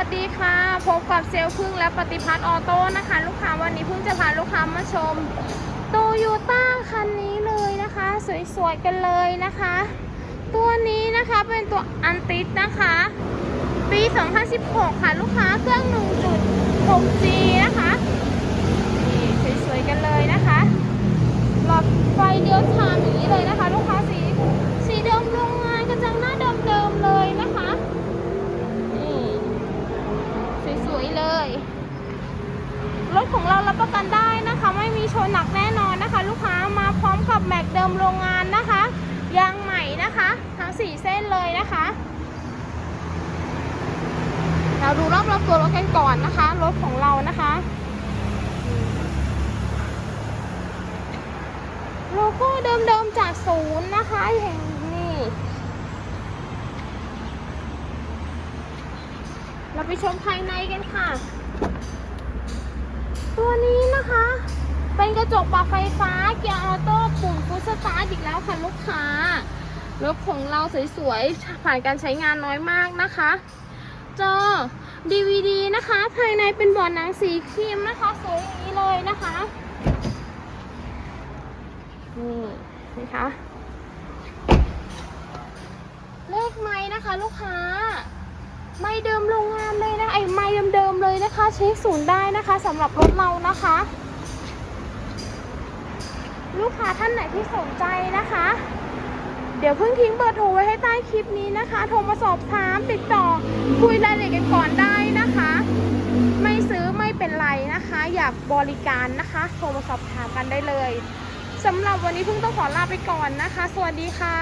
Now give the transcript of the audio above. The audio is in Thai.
วัสดีค่ะ พบกับเซลลพึ่งและปฏิพัฒน์ออโต้นะคะ ลูกค้าวันนี้พิ่งจะพาลูกค้ามาชมโตโยต้าคันนี้เลยนะคะ สวยๆกันเลยนะคะ ตัวนี้นะคะเป็นตัวอันติสนะคะ ปี 2016 ค่ะ ลูกค้าเครื่อง 1.6G นะคะนี่สวยๆกันเลยนะคะ หลอดไฟเลี้ยวชามอย่างนี้เลยนะคะ ลูกค้าสีสีเดิมโรงงานกระจังหน้าเดิมๆเลยนะคะ นี่สวยๆเลย รถของเรารับประกันได้นะคะ ไม่มีชนหนักแน่นอนนะคะ ลูกค้ามาพร้อมกับแม็กเดิมโรงงานนะคะยางใหม่นะคะ ทั้ง 4 เส้นเลยนะคะ เราดูรอบๆตัวรถกันก่อนนะคะ รถของเรานะคะโลโก้เดิมๆจากศูนย์นะคะอย่างนี้เราไปชมภายในกันค่ะ ตัวนี้นะคะ เป็น กระจกปรับไฟฟ้าเกียร์ออโต้ปุ่มฟุตสตาร์ทอีกแล้วค่ะลูกค้ารถของเราสวยๆ ผ่านการใช้งานน้อยมากนะคะ จอ DVD นะคะ ภายในเป็นบอร์ดหนังสีครีมนะคะ สวยอย่างนี้เลยนะคะนี่นะคะเลขไม้นะคะลูกค้า ไม่เดิมโรงงานเลยนะไอ้ไม่เดิมๆเลยนะคะ เช็คศูนย์ได้นะคะสำหรับรถเรานะคะ ลูกค้าท่านไหนที่สนใจนะคะ เดี๋ยวเพิ่งทิ้งเบอร์โทรไว้ให้ใต้คลิปนี้นะคะ โทรมาสอบถามติดต่อคุยรายละเอียดกันก่อนได้นะคะ ไม่ซื้อไม่เป็นไรนะคะ อยากบริการนะคะ โทรมาสอบถามกันได้เลยสำหรับวันนี้เพิ่งต้องขอลาไปก่อนนะคะ สวัสดีค่ะ